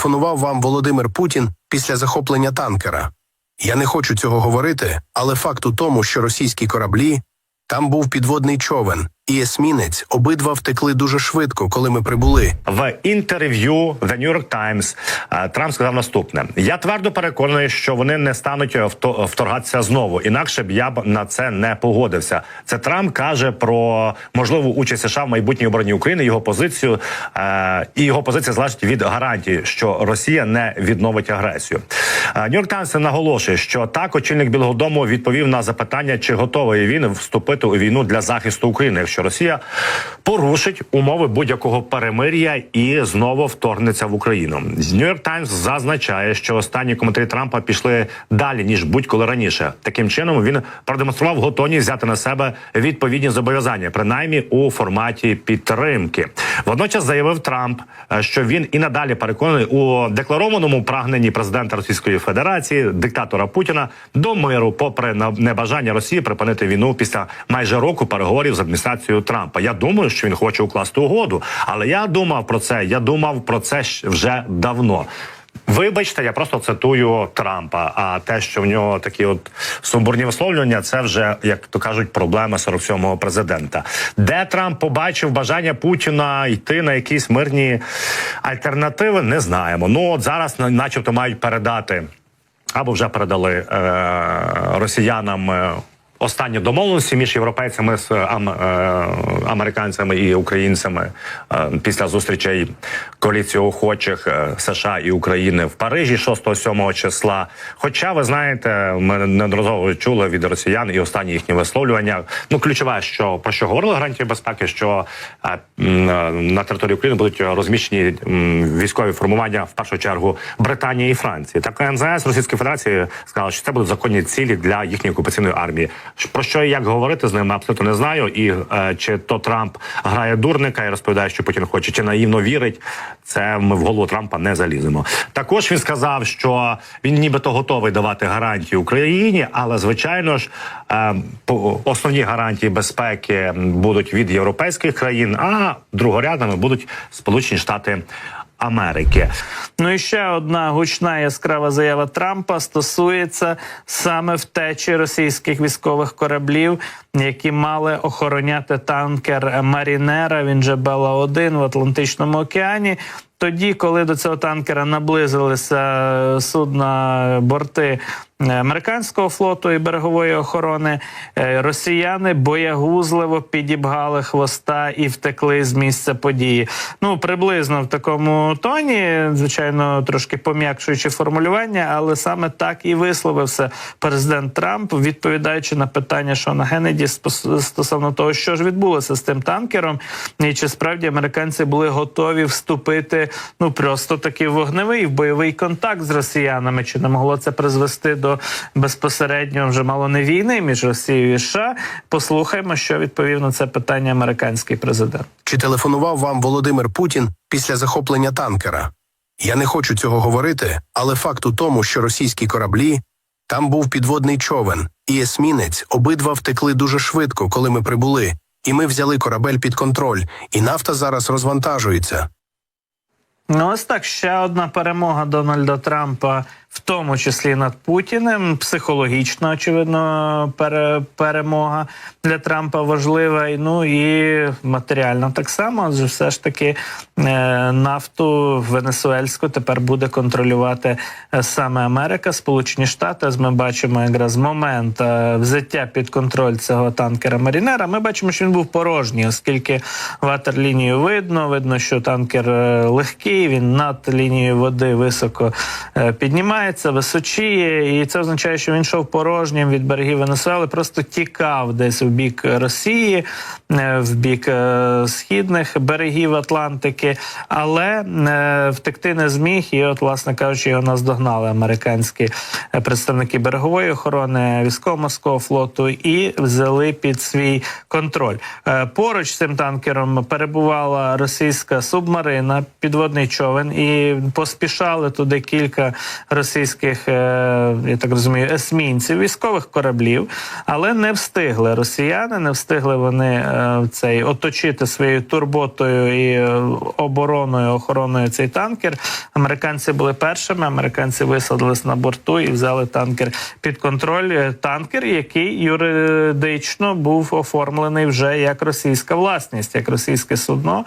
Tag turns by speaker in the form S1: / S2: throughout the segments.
S1: телефонував вам Володимир Путін після захоплення танкера. Я не хочу цього говорити, але факт у тому, що російські кораблі там був підводний човен і есмінець обидва втекли дуже швидко, коли ми прибули.
S2: В інтерв'ю The New York Times е, Трамп сказав наступне: я твердо переконаний, що вони не стануть вто- вторгатися знову. Інакше б я б на це не погодився. Це Трамп каже про можливу участь США в майбутній обороні України, його позицію е, і його позиція залежить від гарантії, що Росія не відновить агресію. Е, York Times наголошує, що так очільник Білого Дому відповів на запитання, чи готовий він вступити у війну для захисту України, якщо Росія порушить умови будь-якого перемир'я і знову вторгнеться в Україну. York Times зазначає, що останні коментарі Трампа пішли далі ніж будь-коли раніше. Таким чином він продемонстрував готовність взяти на себе відповідні зобов'язання, принаймні у форматі підтримки. Водночас заявив Трамп, е, що він і надалі переконаний у декларованому прагненні президента Російської Федерації, диктатора Путіна, до миру, попри небажання Росії припинити війну після майже року переговорів з адміністрацією Трампа. Я думаю, що він хоче укласти угоду, але я думав про це. Я думав про це вже давно. Вибачте, я просто цитую Трампа. А те, що в нього такі от сумбурні висловлювання, це вже як то кажуть, проблема 47-го президента. Де Трамп побачив бажання Путіна йти на якісь мирні альтернативи, не знаємо. Ну от зараз, начебто, мають передати або вже передали е, росіянам. Останні домовленості між європейцями з е, американцями і українцями е, після зустрічей коаліції охочих е, США і України в Парижі 6-7 числа. Хоча ви знаєте, ми неодноразово чули від росіян і останні їхні висловлювання. Ну ключове, що про що говорили гарантії безпеки, що на території України будуть розміщені військові формування в першу чергу Британії і Франції. Так МЗС Російської Федерації сказала, що це будуть законні цілі для їхньої окупаційної армії. Про що і як говорити з ними абсолютно не знаю. І е, чи то Трамп грає дурника і розповідає, що Путін хоче, чи наївно вірить. Це ми в голову Трампа не заліземо. Також він сказав, що він нібито готовий давати гарантії Україні, але звичайно ж е, основні гарантії безпеки будуть від європейських країн, а другорядними будуть Сполучені Штати. Америки.
S3: Ну і ще одна гучна яскрава заява Трампа стосується саме втечі російських військових кораблів, які мали охороняти танкер Марінера. Він же Бела 1 в Атлантичному океані. Тоді, коли до цього танкера наблизилися судна борти е, американського флоту і берегової охорони, е, росіяни боягузливо підібгали хвоста і втекли з місця події. Ну приблизно в такому тоні, звичайно, трошки пом'якшуючи формулювання, але саме так і висловився президент Трамп, відповідаючи на питання Шона Геннеді спос- стосовно того, що ж відбулося з тим танкером, і чи справді американці були готові вступити ну просто таки в вогневий в бойовий контакт з росіянами, чи не могло це призвести до безпосередньо вже мало не війни між Росією і США? Послухаймо, що відповів на це питання американський президент.
S1: Чи телефонував вам Володимир Путін після захоплення танкера? Я не хочу цього говорити, але факт у тому, що російські кораблі там був підводний човен і есмінець обидва втекли дуже швидко, коли ми прибули, і ми взяли корабель під контроль, і нафта зараз розвантажується.
S3: Ну, ось так ще одна перемога Дональда Трампа, в тому числі над Путіним. Психологічно, очевидно, пере, перемога для Трампа важлива. Ну і матеріально так само. Адже все ж таки е, нафту венесуельську тепер буде контролювати е, саме Америка, Сполучені Штати. Ось Ми бачимо якраз момент е, взяття під контроль цього танкера Марінера. Ми бачимо, що він був порожній, оскільки ватерлінію видно. Видно, що танкер легкий, він над лінією води високо е, піднімається, височіє, і це означає, що він йшов порожнім від берегів Венесуели, просто тікав десь у бік Росії, е, в бік е, східних берегів Атлантики, але е, втекти не зміг. І, от, власне кажучи, його наздогнали американські е, представники берегової охорони військово-морського флоту і взяли під свій контроль. Е, Поруч з цим танкером перебувала російська субмарина, підводний човен, і поспішали туди кілька російських російських, е, я так розумію, есмінців, військових кораблів, але не встигли росіяни, не встигли вони е, цей оточити своєю турботою і е, обороною, охороною цей танкер. Американці були першими. Американці висадились на борту і взяли танкер під контроль. Танкер, який юридично був оформлений вже як російська власність, як російське судно,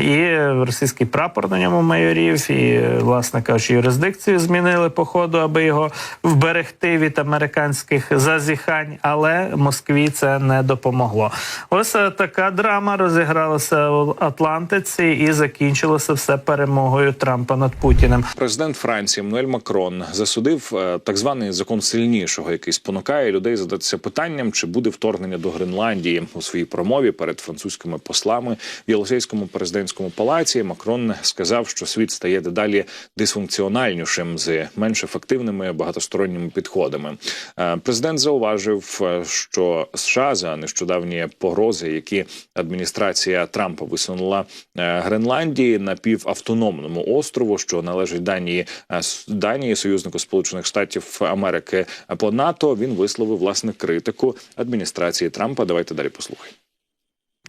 S3: і російський прапор на ньому майорів, і власне кажучи, юрисдикцію змінили по ходу, аби його вберегти від американських зазіхань. Але Москві це не допомогло. Ось е, така драма розігралася в Атлантиці, і закінчилося все перемогою Трампа над Путіним.
S4: Президент Франції Еммануель Макрон засудив е, так званий закон сильнішого, який спонукає людей задатися питанням, чи буде вторгнення до Гренландії у своїй промові перед французькими послами в Єлисейському президентському палаці. Макрон сказав, що світ стає дедалі дисфункціональнішим з менш ефективними багатосторонніми підходами. Е, Президент зауважив, е, що США за нещодавні погрози, які адміністрація Трампа висунула е, Гренландії напівавтономному острову, що належить Данії Данії, союзнику Сполучених Штатів Америки по НАТО. Він висловив власне критику адміністрації Трампа. Давайте далі послухаємо.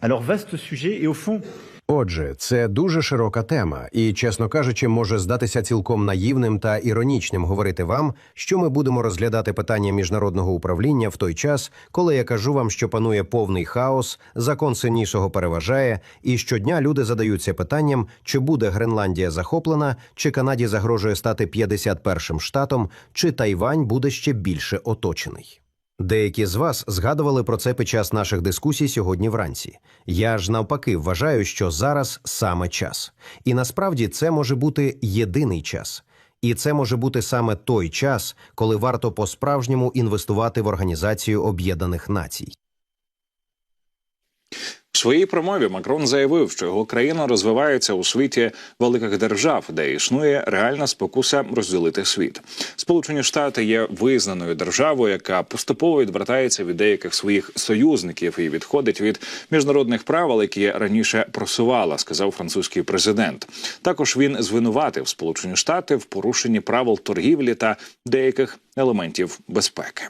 S5: Alors vaste sujet et au fond,
S6: Отже, це дуже широка тема, і, чесно кажучи, може здатися цілком наївним та іронічним говорити вам, що ми будемо розглядати питання міжнародного управління в той час, коли я кажу вам, що панує повний хаос, закон сильнішого переважає, і щодня люди задаються питанням, чи буде Гренландія захоплена, чи Канаді загрожує стати 51-м штатом, чи Тайвань буде ще більше оточений. Деякі з вас згадували про це під час наших дискусій сьогодні вранці. Я ж навпаки вважаю, що зараз саме час. І насправді це може бути єдиний час. І це може бути саме той час, коли варто по-справжньому інвестувати в Організацію Об'єднаних Націй.
S4: В своїй промові Макрон заявив, що його країна розвивається у світі великих держав, де існує реальна спокуса розділити світ. Сполучені Штати є визнаною державою, яка поступово відвертається від деяких своїх союзників і відходить від міжнародних правил, які раніше просувала, сказав французький президент. Також він звинуватив Сполучені Штати в порушенні правил торгівлі та деяких елементів безпеки.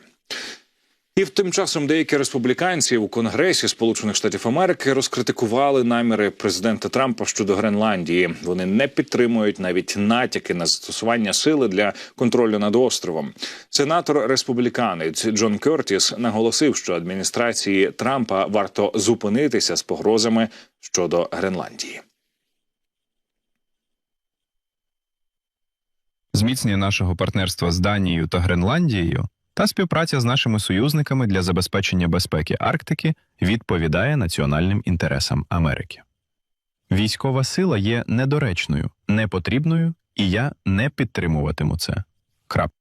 S4: І тим часом деякі республіканці у Конгресі Сполучених Штатів Америки розкритикували наміри президента Трампа щодо Гренландії. Вони не підтримують навіть натяки на застосування сили для контролю над островом. Сенатор республіканець Джон Кертіс наголосив, що адміністрації Трампа варто зупинитися з погрозами щодо Гренландії.
S7: зміцнення нашого партнерства з Данією та Гренландією та співпраця з нашими союзниками для забезпечення безпеки Арктики відповідає національним інтересам Америки. Військова сила є недоречною, непотрібною, і я не підтримуватиму це. Крап.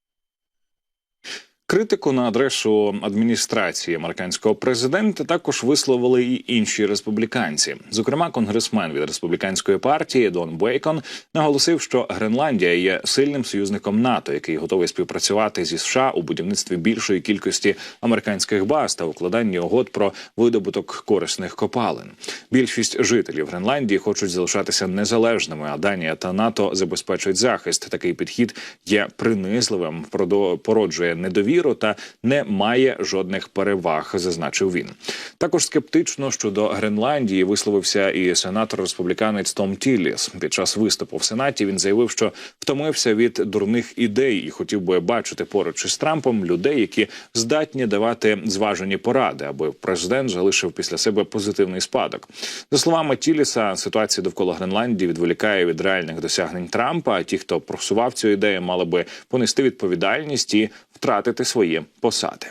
S4: Критику на адресу адміністрації американського президента також висловили і інші республіканці. Зокрема, конгресмен від республіканської партії Дон Бейкон наголосив, що Гренландія є сильним союзником НАТО, який готовий співпрацювати зі США у будівництві більшої кількості американських баз та укладанні угод про видобуток корисних копалин. Більшість жителів Гренландії хочуть залишатися незалежними, а Данія та НАТО забезпечують захист. Такий підхід є принизливим, породжує недовіру та не має жодних переваг, зазначив він. Також скептично щодо Гренландії висловився і сенатор республіканець Том Тілліс. Під час виступу в сенаті він заявив, що втомився від дурних ідей і хотів би бачити поруч із Трампом людей, які здатні давати зважені поради, аби президент залишив після себе позитивний спадок. За словами Тіліса, ситуація довкола Гренландії відволікає від реальних досягнень Трампа. А ті, хто просував цю ідею, мали би понести відповідальність і втратити свої посади.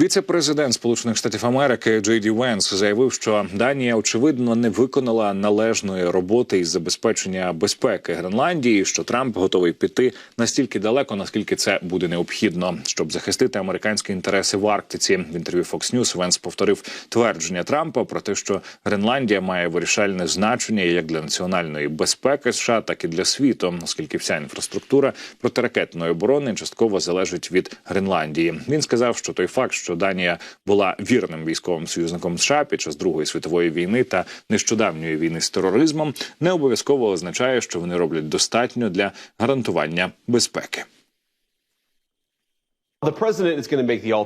S4: Віце-президент Сполучених Штатів Америки Джей Ді Венс заявив, що Данія очевидно не виконала належної роботи із забезпечення безпеки Гренландії. Що Трамп готовий піти настільки далеко, наскільки це буде необхідно, щоб захистити американські інтереси в Арктиці. В інтерв'ю Fox News Венс повторив твердження Трампа про те, що Гренландія має вирішальне значення як для національної безпеки США, так і для світу, оскільки вся інфраструктура протиракетної оборони частково залежить від Гренландії. Він сказав, що той факт, що Данія була вірним військовим союзником США під час Другої світової війни та нещодавньої війни з тероризмом, не обов'язково означає, що вони роблять достатньо для гарантування безпеки.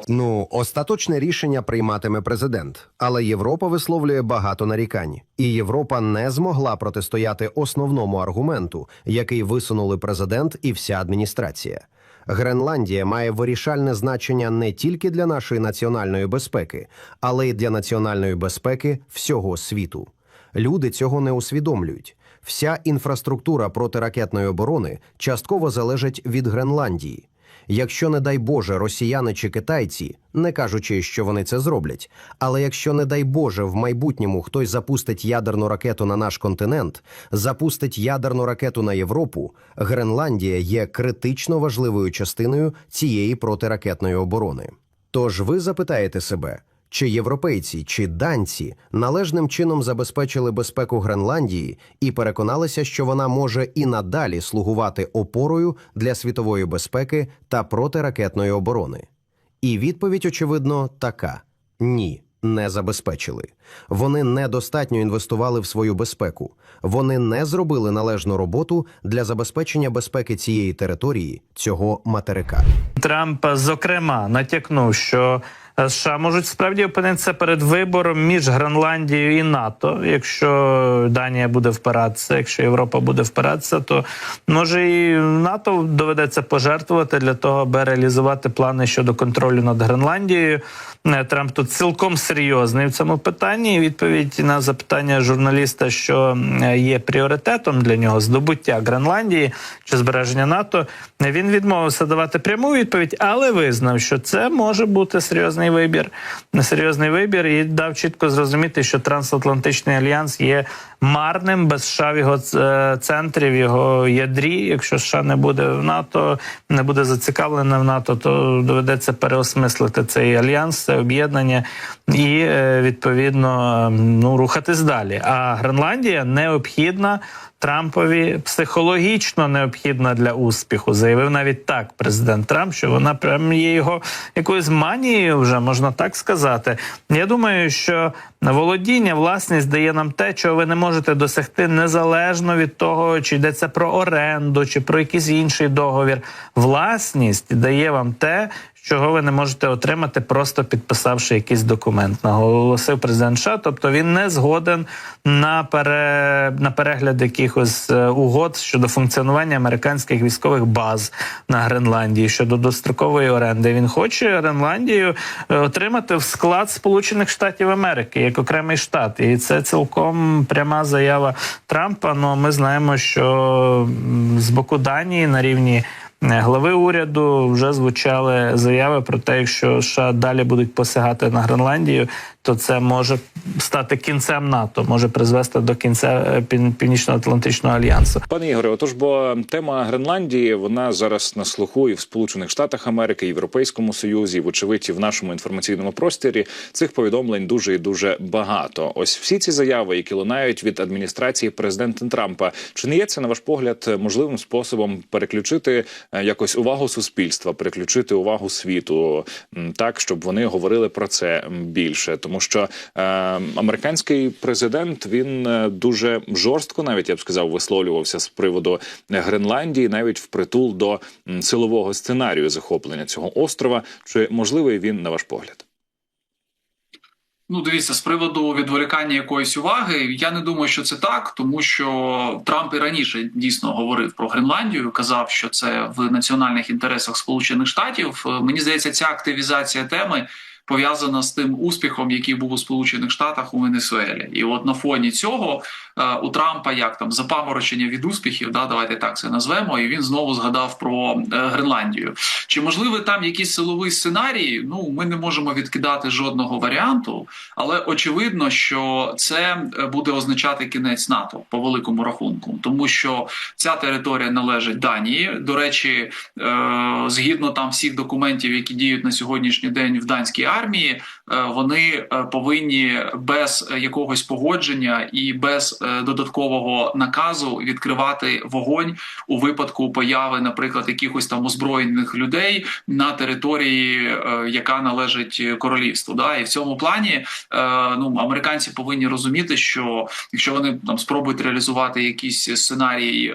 S6: Ну, остаточне рішення прийматиме президент, але Європа висловлює багато нарікань, і Європа не змогла протистояти основному аргументу, який висунули президент і вся адміністрація. Гренландія має вирішальне значення не тільки для нашої національної безпеки, але й для національної безпеки всього світу. Люди цього не усвідомлюють. Вся інфраструктура протиракетної оборони частково залежить від Гренландії. Якщо, не дай Боже, росіяни чи китайці, не кажучи, що вони це зроблять, але якщо, не дай Боже, в майбутньому хтось запустить ядерну ракету на наш континент, запустить ядерну ракету на Європу, Гренландія є критично важливою частиною цієї протиракетної оборони. Тож ви запитаєте себе, чи європейці, чи данці належним чином забезпечили безпеку Гренландії і переконалися, що вона може і надалі слугувати опорою для світової безпеки та протиракетної оборони? І відповідь, очевидно, така: ні, не забезпечили. Вони недостатньо інвестували в свою безпеку. Вони не зробили належну роботу для забезпечення безпеки цієї території, цього материка.
S3: Трамп, зокрема, натякнув, що США можуть справді опинитися перед вибором між Гренландією і НАТО. Якщо Данія буде впиратися, якщо Європа буде впиратися, то може і НАТО доведеться пожертвувати для того, аби реалізувати плани щодо контролю над Гренландією. Е, Трамп тут цілком серйозний в цьому питанні. Відповідь на запитання журналіста, що е, є пріоритетом для нього здобуття Гренландії чи збереження НАТО. Він відмовився давати пряму відповідь, але визнав, що це може бути серйозний вибір. Серйозний вибір і дав чітко зрозуміти, що трансатлантичний альянс є марним без США в його е, центрі, в його ядрі. Якщо США не буде в НАТО, не буде зацікавлене в НАТО, то доведеться переосмислити цей альянс, це об'єднання і е, відповідно ну рухатись далі. А Гренландія необхідна. Трампові психологічно необхідна для успіху, заявив навіть так президент Трамп, що вона прям є його якоюсь манією, вже можна так сказати. Я думаю, що володіння, власність дає нам те, чого ви не можете досягти незалежно від того, чи йдеться про оренду, чи про якийсь інший договір. Власність дає вам те, чого ви не можете отримати, просто підписавши якийсь документ, наголосив президент США. Тобто він не згоден на пере на перегляд якихось е, угод щодо функціонування американських військових баз на Гренландії щодо дострокової оренди. Він хоче Гренландію е, отримати в склад Сполучених Штатів Америки як окремий штат, і це цілком пряма заява Трампа. Ну ми знаємо, що з боку Данії на рівні. Е, Глави уряду вже звучали заяви про те, якщо США далі будуть посягати на Гренландію, то це може стати кінцем НАТО, може призвести до кінця е, Північно-Атлантичного альянсу.
S4: Пане Ігоре, отож, бо тема Гренландії вона зараз на слуху і в Сполучених Штатах Америки, і в Європейському Союзі, і, вочевидь, і в нашому інформаційному просторі цих повідомлень дуже і дуже багато. Ось всі ці заяви, які лунають від адміністрації президента Трампа, чи не є це на ваш погляд можливим способом переключити е, якось увагу суспільства, переключити увагу світу так, щоб вони говорили про це більше, тому що е, американський президент він е, дуже жорстко, навіть я б сказав, висловлювався з приводу Гренландії, навіть впритул до силового сценарію захоплення цього острова. Чи можливий він на ваш погляд?
S8: Ну, дивіться, з приводу відволікання якоїсь уваги, я не думаю, що це так, тому що Трамп і раніше дійсно говорив про Гренландію, казав, що це в національних інтересах Сполучених Штатів. Мені здається, ця активізація теми пов'язана з тим успіхом, який був у Сполучених Штатах у Венесуелі. І от на фоні цього е, у Трампа як там запаморочення від успіхів, да, давайте так це назвемо, і він знову згадав про е, Гренландію. Чи можливий там якийсь силовий сценарій? Ну ми не можемо відкидати жодного варіанту, але очевидно, що це е, буде означати кінець НАТО по великому рахунку, тому що ця територія належить Данії. До речі, згідно там всіх документів, які діють на сьогоднішній день в данській армії, е, вони е, повинні без якогось погодження і без е, додаткового наказу відкривати вогонь у випадку появи, наприклад, якихось там озброєних людей на території, яка належить королівству. Да, і в цьому плані ну американці повинні розуміти, що якщо вони там спробують реалізувати якийсь сценарій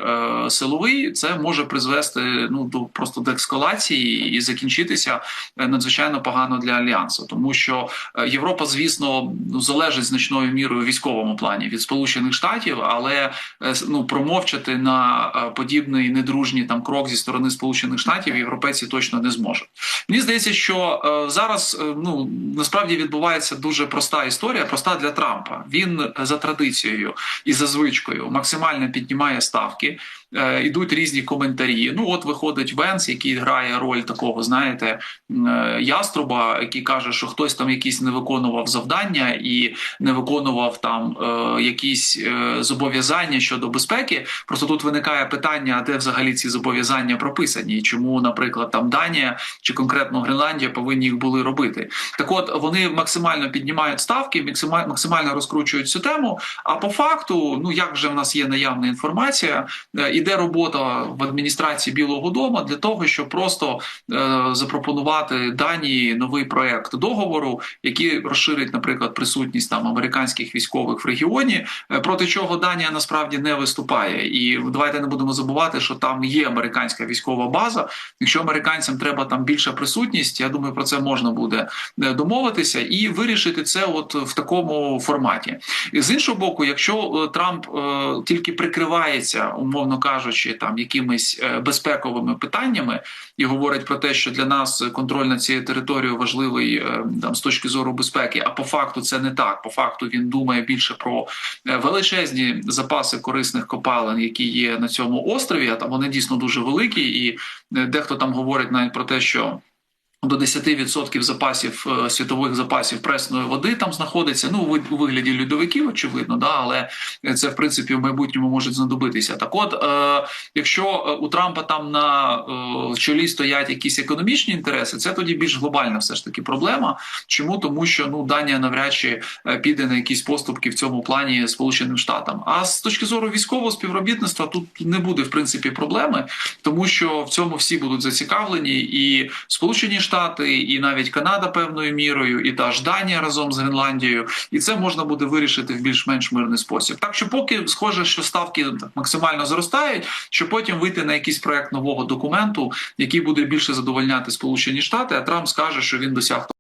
S8: силовий, це може призвести ну до просто до ескалації і закінчитися надзвичайно погано для альянсу, тому що е, Європа, звісно, ну залежить значною мірою в військовому плані від Сполучених Штатів, але е, ну промовчати на е, подібний недружній там крок зі сторони Сполучених Штатів європейці точно не зможуть. Мені здається, що зараз ну насправді відбувається дуже проста історія, проста для Трампа. Він за традицією і за звичкою максимально піднімає ставки. Е, ідуть різні коментарі. Ну, от виходить Венс, який грає роль такого, знаєте, е, яструба, який каже, що хтось там якісь не виконував завдання і не виконував там е, якісь зобов'язання щодо безпеки. Просто тут виникає питання, де взагалі ці зобов'язання прописані, і чому, наприклад, там Данія чи конкретно Гренландія повинні їх були робити. Так, от вони максимально піднімають ставки, максимально розкручують цю тему. А по факту, ну як вже в нас є наявна інформація, е, іде робота в адміністрації Білого Дому для того, щоб просто е, запропонувати Данії новий проект договору, який розширить, наприклад, присутність там американських військових в регіоні, е, проти чого Данія насправді не виступає. І давайте не будемо забувати, що там є американська військова база. Якщо американцям треба там більша присутність, я думаю, про це можна буде е, домовитися і вирішити це, от в такому форматі. І з іншого боку, якщо Трамп тільки прикривається, умовно кажучи, там якимись е, безпековими питаннями і говорить про те, що для нас контроль над цією територією важливий е, там з точки зору безпеки, а по факту це не так. По факту він думає більше про е, величезні запаси корисних копалин, які є на цьому острові. А там вони дійсно дуже великі, і дехто там говорить навіть про те, що до 10% запасів е, світових запасів пресної води там знаходиться. Ну у ви- у вигляді льодовиків, очевидно, да, але це в принципі в майбутньому може знадобитися. Так, от, е, якщо е, у Трампа там на е, чолі стоять якісь економічні інтереси, це тоді більш глобальна все ж таки проблема. Чому тому, що ну Данія навряд чи е, піде на якісь поступки в цьому плані Сполученим Штатам. А з точки зору військового співробітництва тут не буде в принципі проблеми, тому що в цьому всі будуть зацікавлені, і Сполучені і навіть Канада певною мірою, і та ж Данія разом з Гренландією, і це можна буде вирішити в більш-менш мирний спосіб. Так що, поки схоже, що ставки максимально зростають, щоб потім вийти на якийсь проект нового документу, який буде більше задовольняти Сполучені Штати, а Трамп скаже, що він досяг